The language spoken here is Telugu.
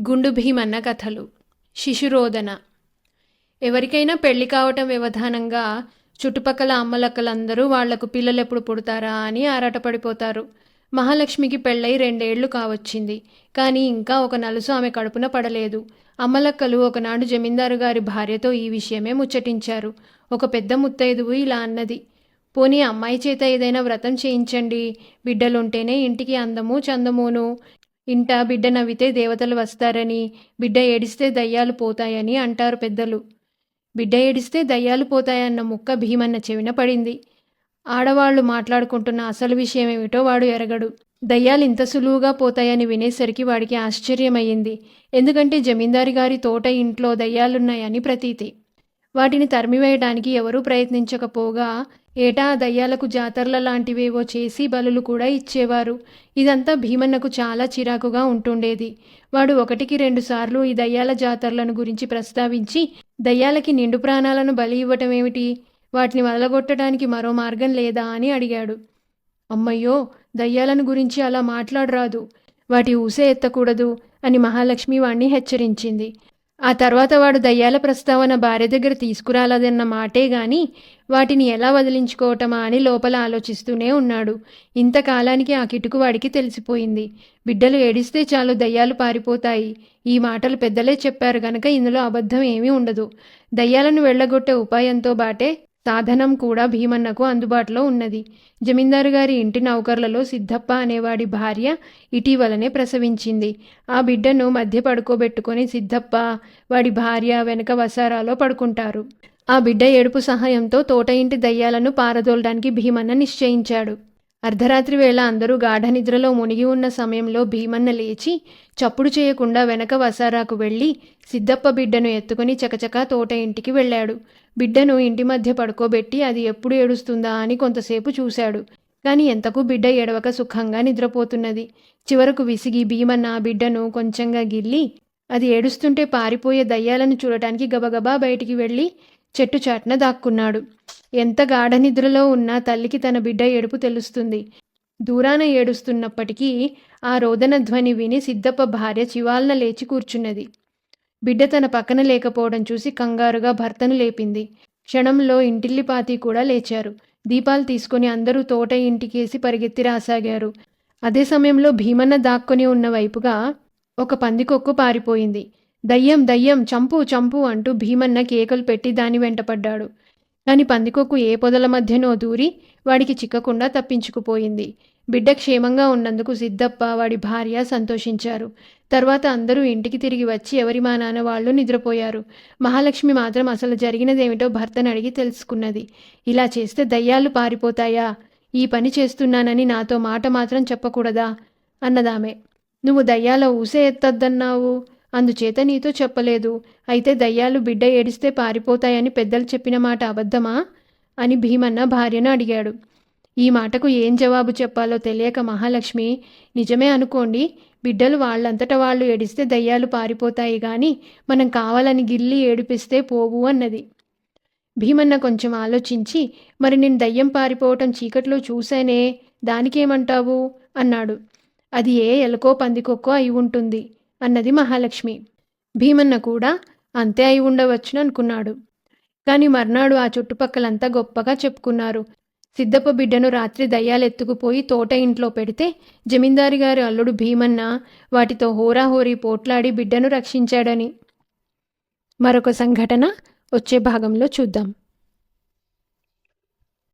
గుండు భీమన్న కథలు. శిశురోదన. ఎవరికైనా పెళ్ళి కావటం వ్యవధానంగా చుట్టుపక్కల అమ్మలక్కలందరూ వాళ్ళకు పిల్లలెప్పుడు పుడతారా అని ఆరాటపడిపోతారు. మహాలక్ష్మికి పెళ్ళై రెండేళ్ళు కావచ్చింది. కానీ ఇంకా ఒక నలుసు ఆమె కడుపున పడలేదు. అమ్మలక్కలు ఒకనాడు జమీందారు గారి భార్యతో ఈ విషయమే ముచ్చటించారు. ఒక పెద్ద ముత్తైదువు ఇలా అన్నది. పోనీ అమ్మాయి చేత ఏదైనా వ్రతం చేయించండి. బిడ్డలుంటేనే ఇంటికి అందము చందమును ఇంట బిడ్డ నవ్వితే దేవతలు వస్తారని బిడ్డ ఏడిస్తే దయ్యాలు పోతాయని అంటారు పెద్దలు. బిడ్డ ఏడిస్తే దయ్యాలు పోతాయన్న ముక్క భీమన్న చెవిన పడింది. ఆడవాళ్ళు మాట్లాడుకుంటున్న అసలు విషయం ఏమిటో వాడు ఎరగడు. దయ్యాలు ఇంత సులువుగా పోతాయని వినేసరికి వాడికి ఆశ్చర్యమయ్యింది. ఎందుకంటే జమీందారి గారి తోట ఇంట్లో దయ్యాలున్నాయని ప్రతీతి. వాటిని తరిమివేయడానికి ఎవరూ ప్రయత్నించకపోగా ఏటా దయ్యాలకు జాతరల లాంటివేవో చేసి బలులు కూడా ఇచ్చేవారు. ఇదంతా భీమన్నకు చాలా చిరాకుగా ఉంటుండేది. వాడు ఒకటికి రెండు సార్లు ఈ దయ్యాల జాతరలను గురించి ప్రస్తావించి దయ్యాలకి నిండు ప్రాణాలను బలి ఇవ్వటం ఏమిటి వాటిని వదలగొట్టడానికి మరో మార్గం లేదా అని అడిగాడు. అమ్మయ్యో దయ్యాలను గురించి అలా మాట్లాడరాదు. వాటి ఊసే ఎత్తకూడదు అని మహాలక్ష్మి వాణ్ణి హెచ్చరించింది. ఆ తర్వాత వాడు దయ్యాల ప్రస్తావన భార్య దగ్గర తీసుకురాలదన్న మాటే గాని వాటిని ఎలా వదిలించుకోవటమా అని లోపల ఆలోచిస్తూనే ఉన్నాడు. ఇంతకాలానికి ఆ కిటుకు వాడికి తెలిసిపోయింది. బిడ్డలు ఏడిస్తే చాలు దయ్యాలు పారిపోతాయి. ఈ మాటలు పెద్దలే చెప్పారు గనక ఇందులో అబద్ధం ఏమీ ఉండదు. దయ్యాలను వెళ్ళగొట్టే ఉపాయంతో బాటే సాధనం కూడా భీమన్నకు అందుబాటులో ఉన్నది. జమీందారు గారి ఇంటి నౌకర్లలో సిద్ధప్ప అనేవాడి భార్య ఇటీవలనే ప్రసవించింది. ఆ బిడ్డను మధ్య పడుకోబెట్టుకొని సిద్ధప్ప వాడి భార్య వెనక వసారాలో పడుకుంటారు. ఆ బిడ్డ ఏడుపు సహాయంతో తోట ఇంటి దయ్యాలను పారదోలడానికి భీమన్న నిశ్చయించాడు. అర్ధరాత్రి వేళ అందరూ గాఢ నిద్రలో మునిగి ఉన్న సమయంలో భీమన్న లేచి చప్పుడు చేయకుండా వెనక వసారాకు వెళ్ళి సిద్ధప్ప బిడ్డను ఎత్తుకుని చకచకా తోట ఇంటికి వెళ్ళాడు. బిడ్డను ఇంటి మధ్య పడుకోబెట్టి అది ఎప్పుడు ఏడుస్తుందా అని కొంతసేపు చూశాడు. కానీ ఎంతకు బిడ్డ ఎడవక సుఖంగా నిద్రపోతున్నది. చివరకు విసిగి భీమన్న బిడ్డను కొంచెంగా గిల్లి అది ఏడుస్తుంటే పారిపోయే దయ్యాలను చూడటానికి గబగబా బయటికి వెళ్ళి చెట్టు చాటున దాక్కున్నాడు. ఎంత గాఢ నిద్రలో ఉన్నా తల్లికి తన బిడ్డ ఏడుపు తెలుస్తుంది. దూరాన ఏడుస్తున్నప్పటికీ ఆ రోదన ధ్వని విని సిద్ధప్ప భార్య చివాల్న లేచి కూర్చున్నది. బిడ్డ తన పక్కన లేకపోవడం చూసి కంగారుగా భర్తను లేపింది. క్షణంలో ఇంటిల్లిపాతి కూడా లేచారు. దీపాలు తీసుకుని అందరూ తోట ఇంటికేసి పరిగెత్తి రాసాగారు. అదే సమయంలో భీమన్న దాక్కొని ఉన్న వైపుగా ఒక పందికొక్కు పారిపోయింది. దయ్యం దయ్యం చంపు చంపు అంటూ భీమన్న కేకలు పెట్టి దాని వెంటపడ్డాడు కాని పందికొక్కు ఏ పొదల మధ్యనో దూరి వాడికి చిక్కకుండా తప్పించుకుపోయింది. బిడ్డ క్షేమంగా ఉన్నందుకు సిద్ధప్ప వాడి భార్య సంతోషించారు. తర్వాత అందరూ ఇంటికి తిరిగి వచ్చి ఎవరి మా నాన్న వాళ్ళు నిద్రపోయారు. మహాలక్ష్మి మాత్రం అసలు జరిగినదేమిటో భర్తను అడిగి తెలుసుకున్నది. ఇలా చేస్తే దయ్యాలు పారిపోతాయా? ఈ పని చేస్తున్నానని నాతో మాట మాత్రం చెప్పకూడదా? అన్నదామె. నువ్వు దయ్యాల ఊసే ఎత్తద్దన్నావు? అందుచేత నీతో చెప్పలేదు. అయితే దయ్యాలు బిడ్డ ఏడిస్తే పారిపోతాయని పెద్దలు చెప్పిన మాట అబద్ధమా? అని భీమన్న భార్యను అడిగాడు. ఈ మాటకు ఏం జవాబు చెప్పాలో తెలియక మహాలక్ష్మి నిజమే అనుకోండి బిడ్డలు వాళ్ళంతట వాళ్ళు ఏడిస్తే దయ్యాలు పారిపోతాయి గాని మనం కావాలని గిల్లి ఏడిపిస్తే పోవు అన్నది. భీమన్న కొంచెం ఆలోచించి మరి నేను దయ్యం పారిపోవటం చీకట్లో చూశానే దానికేమంటావు? అన్నాడు. అది ఏ ఎలకో పందికొక్కో అయి ఉంటుంది. అన్నది మహాలక్ష్మి. భీమన్న కూడా అంతే అయి ఉండవచ్చును అనుకున్నాడు. కానీ మర్నాడు ఆ చుట్టుపక్కలంతా గొప్పగా చెప్పుకున్నారు. సిద్ధప్ప బిడ్డను రాత్రి దయ్యాలెత్తుకుపోయి తోట ఇంట్లో పెడితే జమీందారి గారి అల్లుడు భీమన్న వాటితో హోరాహోరీ పోట్లాడి బిడ్డను రక్షించాడని. మరొక సంఘటన వచ్చే భాగంలో చూద్దాం.